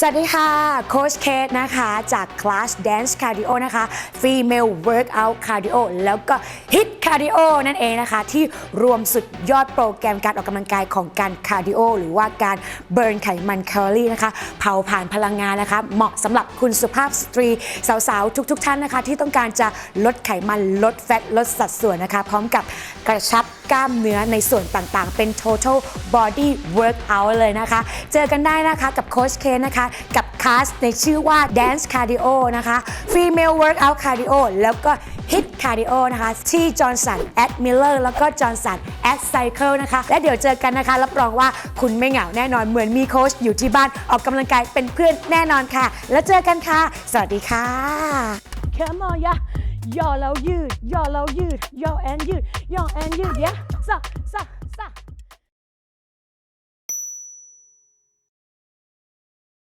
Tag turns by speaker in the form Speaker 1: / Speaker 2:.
Speaker 1: สวัสดีค่ะโค้ชเคสนะคะจากคลาส Dance Cardio นะคะ Female Workout Cardio แล้วก็ Hit Cardio นั่นเองนะคะ ที่รวมสุดยอดโปรแกรมการออกกำลังกายของการคาร์ดิโอหรือว่าการเบิร์นไขมันแคลอรี่นะคะ เผาผ่านพลังงานนะคะ เหมาะสำหรับคุณสุภาพสตรี สาวๆ ทุกๆท่านนะคะ ที่ต้องการจะลดไขมันลดแฟตลดสัดส่วนนะคะ พร้อมกับกระชับกล้ามเนื้อในส่วนต่างๆ เป็น total body workout เลยนะคะ เจอกันได้นะคะกับโค้ชเคนะคะกับคลาสในชื่อว่า Dance Cardio นะคะ Female Workout Cardio แล้วก็ Hit Cardio นะคะ ที่ Johnson at Miller แล้วก็ Johnson at Cycle นะคะ และเดี๋ยวเจอกันนะคะ รับรองว่าคุณไม่เหงาแน่นอนเหมือนมีโค้ชอยู่ที่บ้านออกกำลังกายเป็นเพื่อนแน่นอนค่ะ แล้วเจอกันค่ะ สวัสดีค่ะ
Speaker 2: Come on ย่าย่อแล้วยืดย่อแล้วยืดย่อแอนยืดย่อแอนยืดยะสะสะ